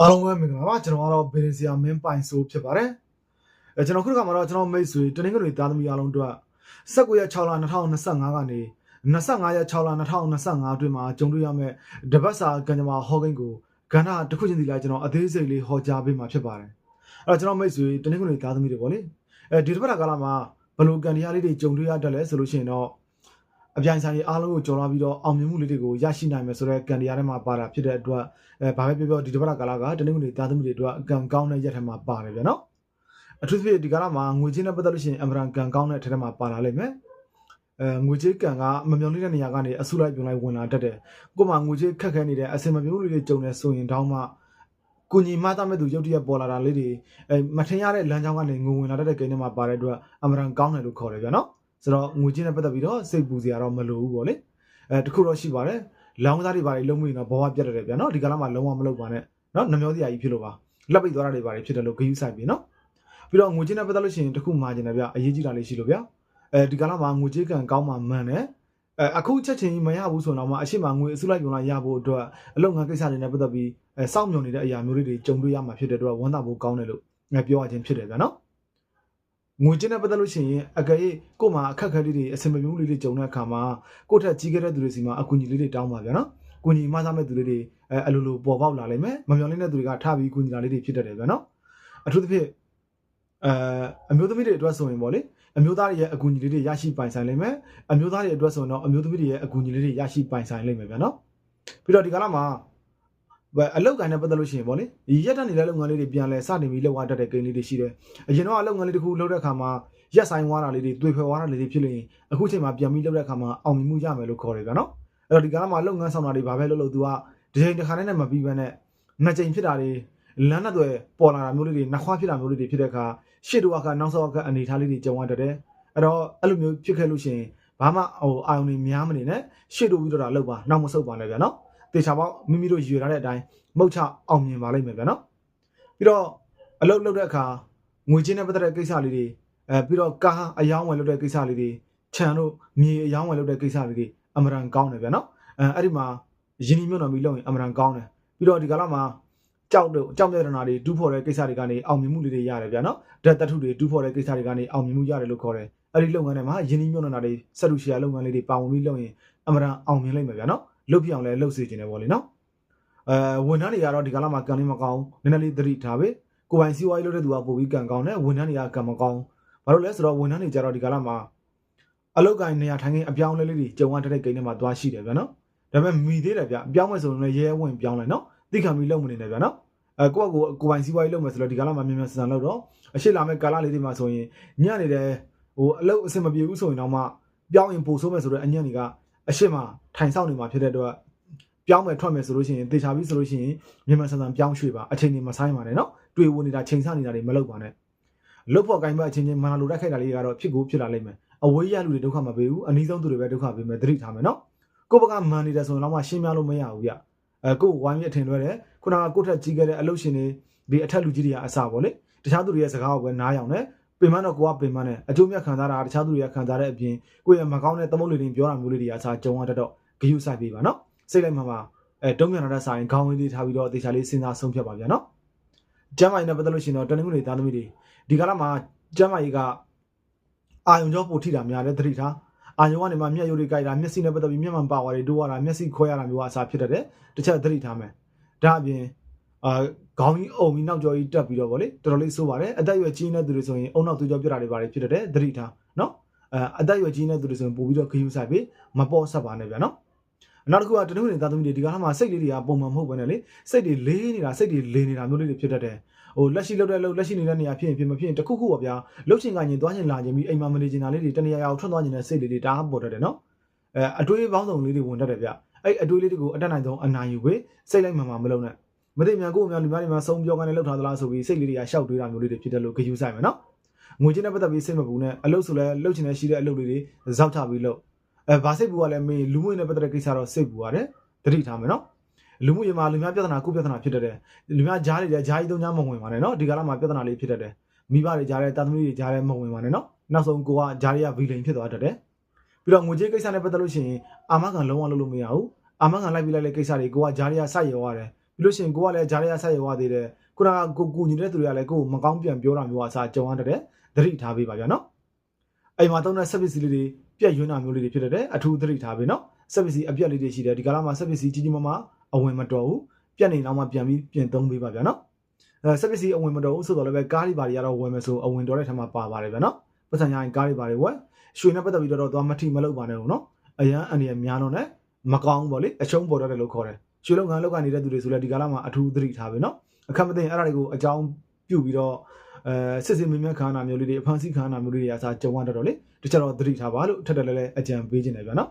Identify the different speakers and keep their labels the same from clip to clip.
Speaker 1: အားလုံးပဲမင်္ဂလာပါကျွန်တော်ကတော့ဘေရင်စီယာမင်းပိုင်ဆိုဖြစ်ပါတယ်အဲကျွန်တော်ခုတစ်ခါမှာတော့ကျွန်တော်မိတ်ဆွေတနင်္ဂနွေသားသမီးအားလုံးတို့19ရက်6လ2025ကနေ25ရက်6လ2025အတွင်းမှာကြုံတွေ့ရမယ့်တပတ်စာကံကြမ္မာဟောကိန်းကိုကဏ္ဍတစ်ခုချင်းစီလိုက်ကျွန်တော်အသေးစိတ်လေးဟောကြားပေးမှာဖြစ်ပါတယ်အဲ့တော့ကျွန်တော်မိတ်ဆွေတနင်္ဂနွေသားသမီးတွေပေါ့လေအဲဒီတစ်ပတ်ကာလမှာဘယ်လိုကံတရားလေးတွေကြုံတွေ့ရတတ်လဲဆိုလို့ရှိရင်တော့ အပြိုင်ဆိုင်အားလုံးကိုကြော်လာပြီးတော့အောင်မြင်မှုလေးတွေကိုရရှိနိုင်မယ်ဆိုတဲ့ကံတရားတွေမှာပါတာဖြစ်တဲ့အတွက်အဲဘာပဲပြောပြောဒီတစ်ပတ်ကာလကတနင်္ဂနွေသားသမီးတွေအတွက်အကံကောင်းတဲ့ရက်ထက်မှာပါတယ်ဗျာနော်အထူးသဖြင့်ဒီကာလမှာငွေချင်းနဲ့ပတ်သက်လို့ရှိရင်အမရန်ကံကောင်းတဲ့ထက်ထဲမှာပါလာလိမ့်မယ်အဲငွေကြေးကံကမမျော်လင့်တဲ့နေရာကနေအဆုလိုက်ပြုံလိုက်ဝင်လာတတ်တယ်ကို့မှာငွေကြေးခက်ခဲနေတဲ့အစင်မပြေမှုလေးတွေကြုံနေဆိုရင်တောင်းမှကိုညီမသားမဲ့သူရုတ်တရက်ပေါ်လာတာလေးတွေအဲမထင်ရတဲ့လမ်းကြောင်းကနေငုံဝင်လာတတ်တဲ့ကိန်းတွေမှာပါတဲ့အတွက်အမရန်ကောင်းတယ်လို့ခေါ်တယ်ဗျာနော် ဆိုတော့ငွေချင်းနဲ့ပတ်သက်ပြီးတော့စိတ်ပူစရာတော့မလိုဘူးပေါ့လေအဲတခုတော့ရှိပါတယ်လောင်းသားတွေပါလေလုံးမရင်တော့ဘဝပြတ်တယ်ဗျာနော်ဒီကလာမှာလုံးဝမလုပ်ပါနဲ့နော်နှမျောစရာကြီးဖြစ်လို့ပါလက်ပိတ်သွားတာတွေပါလေဖြစ်တယ်လို့ဂယုဆိုင်ပြီနော်ပြီးတော့ငွေချင်းနဲ့ပတ်သက်လို့ရှိရင်တခုမှာကျင်တယ်ဗျအရေးကြီးတာလေးရှိလို့ဗျာအဲဒီကလာမှာငွေကြေးကံကောင်းမှမှန်တယ်အဲအခုချက်ချင်းကြီးမရဘူးဆိုတော့မှအရှိမငွေအစုလိုက်ပြုံလိုက်ရဖို့အတွက်အလုပ်ငန်းကိစ္စတွေနဲ့ပတ်သက်ပြီးအဲစောင့်မျှော်နေတဲ့အရာမျိုးလေးတွေကြုံတွေ့ရမှာဖြစ်တဲ့အတွက်ဝန်တာဖို့ကောင်းတယ်လို့ငါပြောရခြင်းဖြစ်တယ်ဗျာနော် ငွေချင်းနဲ့ပတ်သက်လို့ရှိရင်အကယ်၍ကို့မှာအခက်အခဲလေးတွေအဆင်မပြေမှုလေးတွေကြုံတဲ့အခါမှာကိုယ့်ထက်ကြီးခဲ့တဲ့သူတွေစီမှာအကူအညီလေးတွေတောင်းပါဗျာနော်။ကူညီမသားမဲ့သူလေးတွေအဲအလိုလိုပေါ်ပေါက်လာလိမ့်မယ်။မမျှော်လင့်တဲ့သူတွေကထပြီးကူညီလာလေးတွေဖြစ်တတ်တယ်ဗျာနော်။အထူးသဖြင့်အဲအမျိုးသမီးတွေအတွက်ဆိုရင်ပေါ့လေအမျိုးသားတွေရဲ့အကူအညီလေးတွေရရှိပိုင်ဆိုင်လိမ့်မယ်။အမျိုးသားတွေအတွက်ဆိုရင်တော့အမျိုးသမီးတွေရဲ့အကူအညီလေးတွေရရှိပိုင်ဆိုင်လိမ့်မယ်ဗျာနော်။ပြီးတော့ဒီကာလမှာဘယ် အလောက်ကန်နဲ့ပတ်သက်လို့ရှိရင်ပေါ့လေရက်တက်နေတဲ့လုပ်ငန်းလေးတွေပြန်လဲစတင်ပြီးလောက်ရတတ်တဲ့ကိန်းလေးတွေရှိတယ်။အရင်တော့အလုပ်ငန်းလေးတစ်ခုလုပ်တဲ့အခါမှာရက်ဆိုင်သွားတာလေးတွေတွေ့ဖယ်သွားတာလေးတွေဖြစ်လို့ရင်အခုချိန်မှာပြန်ပြီးလုပ်တဲ့အခါမှာအောင်မြင်မှုရမယ်လို့ခေါ်တယ်ဗျာနော်။အဲ့တော့ဒီကာလမှာလုပ်ငန်းဆောင်တာတွေဘာပဲလုပ်လို့ तू ကဒီချိန်တစ်ခါနဲ့မပြီးဘဲနဲ့နှစ်ချိန်ဖြစ်တာတွေလမ်းနဲ့တွေပေါ်လာတာမျိုးလေးတွေနှခွားဖြစ်တာမျိုးလေးတွေဖြစ်တဲ့အခါရှေ့တော့ကနောက်ဆော့ကအနေထားလေးတွေကြုံရတတ်တယ်။အဲ့တော့အဲ့လိုမျိုးဖြစ်ခဲ့လို့ရှိရင်ဘာမှဟိုအာယုံတွေများမနေနဲ့ရှေ့တို့ပြီးတော့တာလောက်ပါနောက်မဆုတ်ပါနဲ့ဗျာနော်။ တေချာပေါက်မိမိတို့ရွေထားတဲ့အတိုင်းမုတ်ချအောင်မြင်ပါလိမ့်မယ်ဗျာနော်။ပြီးတော့အလုပ်လုပ်တဲ့အခါငွေချင်းနဲ့ပတ်သက်တဲ့ကိစ္စလေးတွေအဲပြီးတော့ကားအယောင်းဝယ်လုပ်တဲ့ကိစ္စလေးတွေခြံတို့မြေအယောင်းဝယ်လုပ်တဲ့ကိစ္စလေးတွေအမရန်ကောင်းတယ်ဗျာနော်အဲအဲ့ဒီမှာယင်းဒီမြုံတော်ပြီးလုပ်ရင်အမရန်ကောင်းတယ်ပြီးတော့ဒီကလာမှာကြောက်တို့ကြောက်မြရနာတွေဒူးဖော်တဲ့ကိစ္စတွေကနေအောင်မြင်မှုလေးတွေရတယ်ဗျာနော်ဓာတ်တထုတွေဒူးဖော်တဲ့ကိစ္စတွေကနေအောင်မြင်မှုရတယ်လို့ခေါ်တယ်အဲ့ဒီလုပ်ငန်းတွေမှာယင်းဒီမြုံတော်နာတွေဆက်လူရှီယာလုပ်ငန်းလေးတွေပါဝင်ပြီးလုပ်ရင်အမရန်အောင်မြင်လိမ့်မယ်ဗျာနော် လုပ်ပြအောင်လဲလုပ်စေချင်တယ်ပေါ့လေနော်အဲဝန်ထမ်းတွေကတော့ဒီကလာမှာကံလေးမကောင်းနည်းနည်းလေးသတိထားပဲကိုပိုင်စီဝါရေးလုပ်တဲ့သူကပို့ပြီးကံကောင်းတယ်ဝန်ထမ်းတွေကကံမကောင်းဘာလို့လဲဆိုတော့ဝန်ထမ်းတွေကြတော့ဒီကာလမှာအလုတ်ကိုင်းနေရာထိုင်ခင်းအပြောင်းလဲလေးတွေကြုံရတဲ့ကိန်းတွေမှာသွားရှိတယ်ဗျာနော်ဒါပေမဲ့မိသေးတယ်ဗျအပြောင်းမယ်ဆိုရင်လည်းရဲရဲဝင်ပြောင်းလိုက်နော်သိခံပြီးလုပ်မနေနဲ့ဗျာနော်အဲကိုယ့်အကိုကိုပိုင်စီးပွားရေးလုပ်မယ်ဆိုတော့ဒီကာလမှာမြန်မြန်ဆန်ဆန်လုပ်တော့အရှိလာမဲ့ကာလလေးတွေမှာဆိုရင်ညနေတယ်ဟိုအလုတ်အဆင်မပြေဘူးဆိုရင်တော့မှပြောင်းရင်ပို့ဆိုးမယ်ဆိုတော့အညံ့တွေက အရှိမထိုင်ဆောင်နေမှာဖြစ်တဲ့အတွက်ပြောင်းမယ်ထွက်မယ်ဆိုလို့ရှိရင်တေချာပြီးဆိုလို့ရှိရင်မြန်မြန်ဆန်ဆန်ပြောင်းရွှေ့ပါအချိန်တွေမဆိုင်ပါနဲ့နော်တွေ့ဝင်နေတာချိန်ဆနေတာတွေမလုပ်ပါနဲ့လုတ်ဖို့ကိုင်းဘက်အချင်းချင်းမနာလိုတက်ခိုက်တာလေးကတော့ဖြစ်ကိုဖြစ်လာလိမ့်မယ်အဝေးရလူတွေဒုက္ခမပေးဘူးအနည်းဆုံးသူတွေပဲဒုက္ခပေးမယ်သတိထားမယ်နော်ကိုယ့်ဘက်ကမန်နေတယ်ဆိုရင်တော့မှရှင်းပြလို့မရဘူးဗျအဲကိုယ်ဝိုင်းရအထင်လွဲတယ်ခုနကကိုယ့်ထက်ကြီးခဲ့တဲ့အလုပ်ရှင်တွေဒီအထက်လူကြီးတွေကအစားပေါ့လေတခြားသူတွေရဲ့စကားကိုပဲနားရောင်တယ် ပင်မတော့ကိုကပင်မနဲ့အကျိုးမြတ်ခံစားတာတခြားသူတွေကခံစားတဲ့အပြင်ကိုယ့်ရဲ့မကောင်းတဲ့သမုတ်လေးတွေပြောတာမျိုးလေးတွေအစားကြုံရတတ်တော့ဂယုစိုက်ပေးပါနော်စိတ်လိုက်မှမှအဲတုံးမြန်လာတဲ့ဆိုင်ခေါင်းဝင်းလေးထားပြီးတော့အသေးချာလေးစဉ်းစားဆုံးဖြတ်ပါဗျာနော်ကျမ်းမိုင်နဲ့ပတ်သက်လို့ရှိရင်တော့တနင်္ဂနွေသားသမီးတွေဒီကာလမှာကျမ်းမာရေးကအာယုံကြောပိုထိတာများတယ်သတိထားအာယုံကနေမှမျက်ရည်တွေကြိုက်တာမျက်စိနဲ့ပတ်သက်ပြီးမျက်မှန်ပါဝါတွေတိုးရတာမျက်စိခွဲရတာမျိုးအစားဖြစ်တတ်တယ်တစ်ချက်သတိထားမယ်ဒါအပြင် အာခေါင်းကြီးအုံပြီးနောက်ကျောကြီးတက်ပြီးတော့ဗောလေတော်တော်လေးဆိုးပါတယ်အသက်အရွယ်ကြီးနေတဲ့သူတွေဆိုရင်အုံနောက်သူကြောပြတာတွေပါတယ်ဖြစ်တတ်တယ်သတိထားနော်အဲအသက်အရွယ်ကြီးနေတဲ့သူတွေဆိုရင်ပို့ပြီးတော့ခယူဆိုင်ပြီးမပေါ့ဆက်ပါနဲ့ဗျာနော်နောက်တစ်ခုကတနင်္ဂနွေသားသမီးတွေဒီကားမှာစိတ်လေးတွေကပုံမှန်မဟုတ်ဘဲနဲ့လေစိတ်တွေလေးနေတာစိတ်တွေလေးနေတာမျိုးလေးတွေဖြစ်တတ်တယ်ဟိုလက်ရှိလောက်တဲ့လောက်လက်ရှိနေတဲ့နေရာဖြစ်ရင်ဖြစ်မဖြစ်ရင်တခုခုပါဗျာလှုပ်ချင်ကရင်သွားချင်လာချင်ပြီးအိမ်မှာမနေချင်တာလေးတွေတနေရာရောက်ထွက်သွားချင်တဲ့စိတ်လေးတွေဒါမှပေါ်တတ်တယ်နော်အဲအတွေးပေါင်းစုံလေးတွေဝင်တတ်တယ်ဗျအဲ့အတွေးလေးတွေကိုအတက်နိုင်ဆုံးအနိုင်ယူပြီးစိတ်လိုက်မှန်မှမလုံးနဲ့ မသိမြန်ကိုအများလူများတွေမှာစုံပြောကနေလောက်ထားသလားဆိုပြီးစိတ်လေးတွေကရှောက်တွေးတာမျိုးလေးတွေဖြစ်တယ်လို့ဂယူဆိုင်မယ်နော်ငွေချင်းနဲ့ပတ်သက်ပြီးစိတ်မပူနဲ့အလုပ်ဆိုလဲလှုပ်ချင်တဲ့ရှိတဲ့အလုပ်လေးတွေဇောက်ချပြီးလုပ်အဲဘာစိတ်ပူကလည်းမင်းလူမှုရေးနဲ့ပတ်သက်တဲ့ကိစ္စတော့စိတ်ပူရတယ်တတိထားမယ်နော်လူမှုရေးမှာလူများပြဿနာကိုပြဿနာဖြစ်တတ်တယ်လူများကြားတွေလည်းကြားကြီးသုံးကြားမဝင်ပါနဲ့နော်ဒီကာလမှာပြဿနာလေးဖြစ်တတ်တယ်မိဘတွေကြားတဲ့တာသမီတွေကြားတဲ့မဝင်ပါနဲ့နော်နောက်ဆုံးကိုကကြားတွေကဗီလိန်ဖြစ်သွားတတ်တယ်ပြီးတော့ငွေကြေးကိစ္စနဲ့ပတ်သက်လို့ရှိရင်အာမခံလုံးဝလုပ်လို့မရဘူးအာမခံလိုက်ပြီးလိုက်တဲ့ကိစ္စတွေကိုကကြားတွေကစိုက်ရောရတယ် ပြီးလို့ရှိရင်ကိုကလည်းဂျားရရဆက်ရွာသေးတယ်ခုနကကိုကူညီတဲ့သူတွေကလည်းကိုကိုမကောင်းပြန်ပြောတာမျိုးအစားကြုံရတဲ့သတိထားပေးပါဗျာနော်အိမ်မှာသုံးတဲ့ service လေးတွေပြက်ယွန်းတာမျိုးလေးတွေဖြစ်တဲ့အထူးသတိထားပေးနော် service အပြက်လေးတွေရှိတယ်ဒီကာလမှာ service ကြီးကြီးမားမားအဝင်မတော်ဘူးပြက်နေတော့မှပြန်ပြီးပြင်သုံးပေးပါဗျာနော်အဲ service အဝင်မတော်ဘူးဆိုတော့လည်းပဲကားတွေဘာတွေကတော့ဝင်မယ်ဆိုအဝင်တော်တဲ့ထက်မှပါပါတယ်ဗျာနော်ပတ်စံရရင်ကားတွေဘာတွေဝယ်ရွှေနဲ့ပတ်သက်ပြီးတော့သွားမထိမလုပ်ပါနဲ့ဘူးနော်အရန်အနေရများတော့ ਨੇ မကောင်းဘူးပေါ့လေအရှုံးပေါ်တတ်တယ်လို့ခေါ်တယ် ရွှေလုပ်ငန်းလုပ်ကနေတဲ့သူတွေဆိုလည်းဒီကာလမှာအထူးသတိထားပဲနော်အခက်မသိရင်အဲ့ဒါတွေကိုအကြောင်းပြုပြီးတော့အဲစစ်စစ်မင်းမြခန္ဓာမျိုးလေးတွေအဖန်စီခန္ဓာမျိုးလေးတွေအစားကြုံရတော့လေတခြားတော့သတိထားပါလို့ထက်တယ်လဲလဲအကြံပေးခြင်းတယ်ဗျာနော်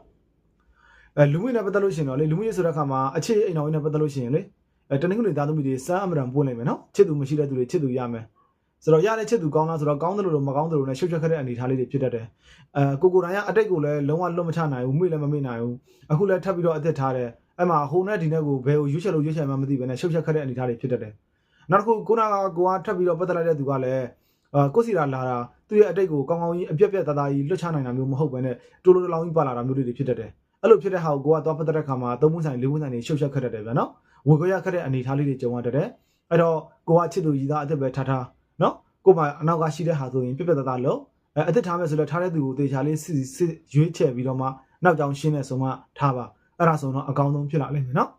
Speaker 1: အဲလူမှုရေးနဲ့ပတ်သက်လို့ရှိရင်တော့လေလူမှုရေးဆိုတဲ့အခါမှာအခြေအိမ်တော်ရေးနဲ့ပတ်သက်လို့ရှိရင်လေအဲတနင်္ဂနွေသားသမီးတွေစမ်းအမရန်ပွင့်လိုက်မယ်နော်ချစ်သူမရှိတဲ့သူတွေချစ်သူရမယ်ဆိုတော့ရတဲ့ချစ်သူကောင်းလားဆိုတော့ကောင်းတယ်လို့မကောင်းတယ်လို့နဲ့ရှုပ်ချက်ခက်တဲ့အနေအထားလေးတွေဖြစ်တတ်တယ်အဲကိုကိုတိုင်ကအတိတ်ကိုလည်းလုံးဝလွတ်မချနိုင်ဘူးမိလည်းမမိနိုင်ဘူးအခုလည်းထပ်ပြီးတော့အသက်ထားတယ် အဲ့မှာဟိုနဲ့ဒီနဲ့ကိုဘယ်ကိုရွှေ့ချက်လို့ရွှေ့ချက်မှမသိဘဲနဲ့ရှုပ်ချက်ခက်တဲ့အနေအထားတွေဖြစ်တတ်တယ်နောက်တစ်ခုကိုနာကကိုကထပ်ပြီးတော့ပတ်သက်လိုက်တဲ့သူကလည်းအာကိုစီလာလာတာသူ့ရဲ့အတိတ်ကိုကောင်းကောင်းကြီးအပြက်ပြက်သားသားကြီးလွတ်ချနိုင်တာမျိုးမဟုတ်ဘဲနဲ့တိုးလိုတောင်ကြီးပါလာတာမျိုးတွေဖြစ်တတ်တယ်အဲ့လိုဖြစ်တဲ့ဟာကိုကိုကသွားပတ်သက်တဲ့ခါမှာသုံးမှုဆိုင်လေးမှုဆိုင်တွေရှုပ်ချက်ခက်တတ်တယ်ဗျာနော်ဝေခွရခက်တဲ့အနေအထားလေးတွေကြုံရတတ်တယ်အဲ့တော့ကိုကချစ်သူကြီးသားအသက်ပဲထားထားနော်ကိုမှအနောက်ကရှိတဲ့ဟာဆိုရင်ပြက်ပြက်သားသားလို့အဲအသက်ထားမယ်ဆိုလည်းထားတဲ့သူကိုတေချာလေးစစ်စစ်ရွေးချယ်ပြီးတော့မှနောက်ကြောင်ရှင်းတဲ့ဆိုမှထားပါ အဲ့ဒါဆိုတော့အကောင်းဆုံးဖြစ်လာလိမ့်မယ်နော်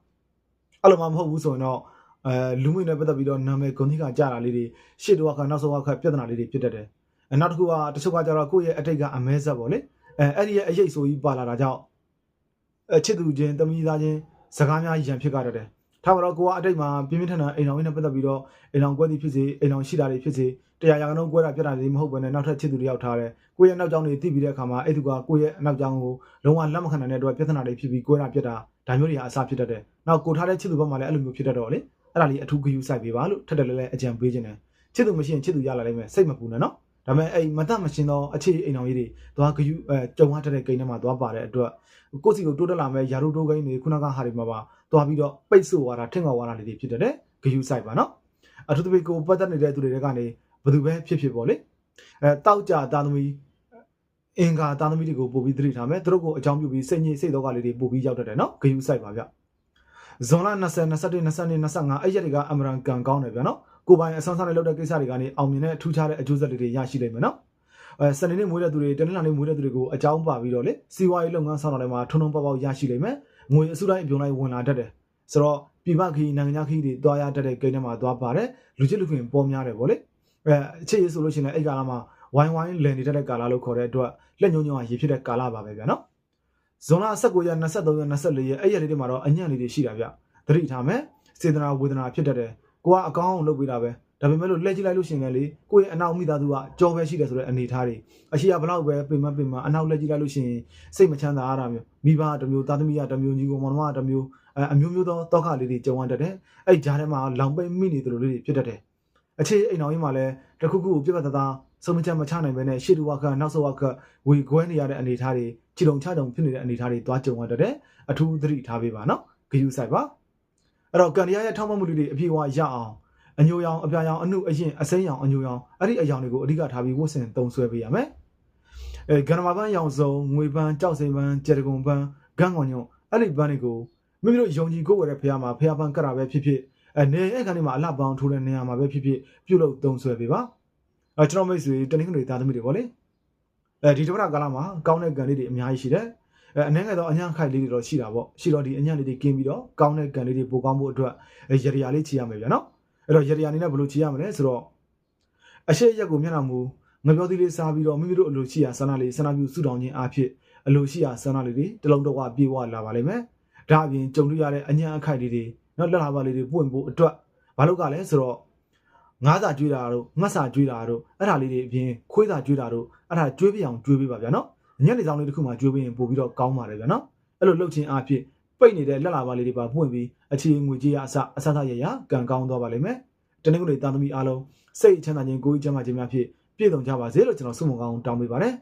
Speaker 1: အဲ့လိုမှမဟုတ်ဘူးဆိုရင်တော့အဲလူမှုနဲ့ပတ်သက်ပြီးတော့နာမည်ဂုဏ်သိက္ခာကြတာလေးတွေရှေ့တော့ကနောက်ဆုံးကပြဿနာလေးတွေဖြစ်တတ်တယ်အဲနောက်တစ်ခုကတချို့ကကြတော့ကိုယ့်ရဲ့အတိတ်ကအမဲဆက်ပေါ့လေအဲအဲ့ဒီရဲ့အရေးဆိုကြီးပါလာတာကြောင့်အချစ်သူချင်းတမီးသားချင်းစကားများရန်ဖြစ်ကြတတ်တယ်ထားပါတော့ကိုကအတိတ်မှာပြင်းပြင်းထန်ထန်အိမ်တော်ကြီးနဲ့ပတ်သက်ပြီးတော့အိမ်တော်ကွဲသည်ဖြစ်စေအိမ်တော်ရှိတာတွေဖြစ်စေ တရားရာခိုင်နှုန်းကွဲတာပြတာတွေမဟုတ်ဘဲနဲ့နောက်ထပ်ချစ်သူတွေရောက်ထားတယ်ကိုယ့်ရဲ့နောက်ကျောင်းတွေသိပြီးတဲ့အခါမှာအဲ့သူကကိုယ့်ရဲ့နောက်ကျောင်းကိုလုံးဝလက်မခံနိုင်တဲ့အတွက်ပြဿနာတွေဖြစ်ပြီးကွဲတာပြတာဒါမျိုးတွေဟာအစဖြစ်တတ်တယ်နောက်ကိုထားတဲ့ချစ်သူဘက်မှာလည်းအဲ့လိုမျိုးဖြစ်တတ်တော့လေအဲ့ဒါလေးအထူးဂရုစိုက်ပေးပါလို့ထပ်တယ်လဲလဲအကြံပေးခြင်းတယ်ချစ်သူမရှိရင်ချစ်သူရလာလိမ့်မယ်စိတ်မပူနဲ့နော်ဒါပေမဲ့အဲ့မတတ်မရှင်းသောအခြေအိမ်တော်ကြီးတွေသွားဂယူအဲကြုံရတဲ့ကိန်းထဲမှာသွားပါတဲ့အတွက်ကိုယ့်စီကိုတိုးတက်လာမဲ့ယာရုတိုးကိန်းတွေခုနကဟာတွေမှာပါသွားပြီးတော့ပိတ်ဆို့သွားတာထင်ခေါ်သွားတာလေးတွေဖြစ်တတ်တယ်ဂယူစိုက်ပါနော်အထူးသဖြင့်ကိုပတ်သက်နေတဲ့သူတွေကနေ ဘယ်သူပဲဖြစ်ဖြစ်ပေါ့လေအဲတောက်ကြတာသမီးအင်္ဂါတာသမီးတွေကိုပို့ပြီးသတိထားမယ်သူတို့ကိုအကြောင်းပြုပြီးစိတ်ညစ်စိတ်တော့ကလေးတွေပို့ပြီးရောက်တတ်တယ်နော်ဂယူစိုက်ပါဗျဇွန်လ20 21 22 25အဲ့ရက်တွေကအမရန်ကန်ကောင်းတယ်ဗျနော်ကိုပိုင်အဆောင်ဆောင်နဲ့လုပ်တဲ့ကိစ္စတွေကနေအောင်မြင်တဲ့ထူးခြားတဲ့အကျိုးဆက်တွေရရှိလိမ့်မယ်နော်အဲစနေနေ့မွေးတဲ့သူတွေတနင်္လာနေ့မွေးတဲ့သူတွေကိုအကြောင်းပါပြီးတော့လေစီးပွားရေးလုပ်ငန်းဆောင်တာတွေမှာထုံထုံပေါက်ပေါက်ရရှိလိမ့်မယ်ငွေအစုတိုင်းအပြုံလိုက်ဝင်လာတတ်တယ်ဆိုတော့ပြပခီနိုင်ငံခီတွေတွားရတတ်တဲ့ကိန်းထဲမှာတွားပါတယ်လူချစ်လူခင်ပေါ်များတယ်ဗောလေ အဲအခြေရေးဆိုလို့ရှိရင်အဲ့ကာလမှာဝိုင်းဝိုင်းလည်နေတဲ့ကာလလို့ခေါ်တဲ့အတွက်လက်ညှိုးညွှန်ဟာရေဖြစ်တဲ့ကာလပါပဲဗျာနော်ဇွန်လ19ရက်23ရက်24ရက်အဲ့ရက်လေးတွေမှာတော့အညံ့လေးတွေရှိတာဗျသတိထားမယ်စေတနာဝေဒနာဖြစ်တတ်တယ်ကိုကအကောင်းအောင်လုပ်ပေးတာပဲဒါပေမဲ့လို့လှည့်ကြည့်လိုက်လို့ရှိရင်လေကိုယ့်ရဲ့အနောက်မိသားစုကကြောပဲရှိတယ်ဆိုတဲ့အနေအထားတွေအရှိရဘလောက်ပဲပင်မပင်မအနောက်လှည့်ကြည့်လိုက်လို့ရှိရင်စိတ်မချမ်းသာရတာမျိုးမိဘတစ်မျိုးသားသမီးကတစ်မျိုးညီကောင်မောင်နှမကတစ်မျိုးအဲအမျိုးမျိုးသောတောခလေးတွေကြုံရတတ်တယ်အဲ့ဂျားထဲမှာလောင်ပိတ်မိနေတယ်လို့လေးတွေဖြစ်တတ်တယ် အခြေအိမ်တော်ကြီးမှာလည်းတခုခုပြတ်ပတ်သားဆုံးမချက်မချနိုင်ဘဲနဲ့ရှေ့တူဝါကနောက်ဆောဝါကဝေခွဲနေရတဲ့အနေအထားတွေခြေတုံချတုံဖြစ်နေတဲ့အနေအထားတွေတွားကြုံရတတ်တယ်အထူးသတိထားပေးပါနော်ဂယူဆိုင်ပါအဲ့တော့ကန်ဒီယာရဲ့ထောက်မမှုတွေအပြည့်အဝရအောင်အညိုရောင်အပြာရောင်အနုအရင်အစိမ်းရောင်အညိုရောင်အဲ့ဒီအရောင်တွေကိုအဓိကထားပြီးဝတ်ဆင်သုံးဆွဲပေးရမယ်အဲဂန္ဓမာပန်းရောင်စုံငွေပန်းကြောက်စိမ်ပန်းကြက်တကုံပန်းဂန်းကောင်ညုံအဲ့ဒီပန်းတွေကိုမိမိတို့ယုံကြည်ကိုယ်ဝယ်တဲ့ဖះမှာဖះပန်းကတ်တာပဲဖြစ်ဖြစ် အနေအဲ့ခါနေမှာအလှပန်းထိုးတဲ့နေရာမှာပဲဖြစ်ဖြစ်ပြုတ်လို့သုံးဆွဲပေးပါအဲကျွန်တော်မိတ်ဆွေတနင်္ဂနွေသားသမီးတွေပေါ့လေအဲဒီတပတ်ကာလမှာကောင်းတဲ့ကံလေးတွေအများကြီးရှိတယ်အဲအနေငယ်တော့အညံ့ခိုက်လေးတွေတော့ရှိတာပေါ့ရှိတော့ဒီအညံ့လေးတွေကင်းပြီးတော့ကောင်းတဲ့ကံလေးတွေပိုကောင်းဖို့အတွက်ရရရာလေးချီရမယ်ဗျာနော်အဲ့တော့ရရအနေနဲ့ဘယ်လိုချီရမလဲဆိုတော့အရှိရက်ကိုမျက်နှာမူငပြောသီးလေးစားပြီးတော့မိမိတို့အလိုရှိရာဆန္ဒလေးဆန္ဒပြုစုတောင်းခြင်းအဖြစ်အလိုရှိရာဆန္ဒလေးတွေတလုံးတော့ဝပြေဝလာပါလိမ့်မယ်ဒါအပြင်ကြုံတွေ့ရတဲ့အညံ့အခိုက်လေးတွေ နော်လက်လာပါလေးတွေပွင့်ဖို့အတွက်ဘာလို့ကလဲဆိုတော့ငါးစာကျွေးတာတို့ငတ်စာကျွေးတာတို့အဲ့ဒါလေးတွေအပြင်ခွေးစာကျွေးတာတို့အဲ့ဒါကျွေးပြအောင်ကျွေးပေးပါဗျာနော်ညနေဆောင်လေးတစ်ခုမှကျွေးပေးရင်ပို့ပြီးတော့ကောင်းပါတယ်ဗျာနော်အဲ့လိုလှုပ်ခြင်းအဖြစ်ပိတ်နေတဲ့လက်လာပါလေးတွေပါပွင့်ပြီးအခြေငွေကြီးရအစအစသရရကံကောင်းသွားပါလိမ့်မယ်တနင်္ဂနွေတာသမီအားလုံးစိတ်ချမ်းသာခြင်းကိုယ်ကြီးချမ်းသာခြင်းများဖြင့်ပြည့်စုံကြပါစေလို့ကျွန်တော်ဆုမွန်ကောင်းတောင်းပေးပါတယ်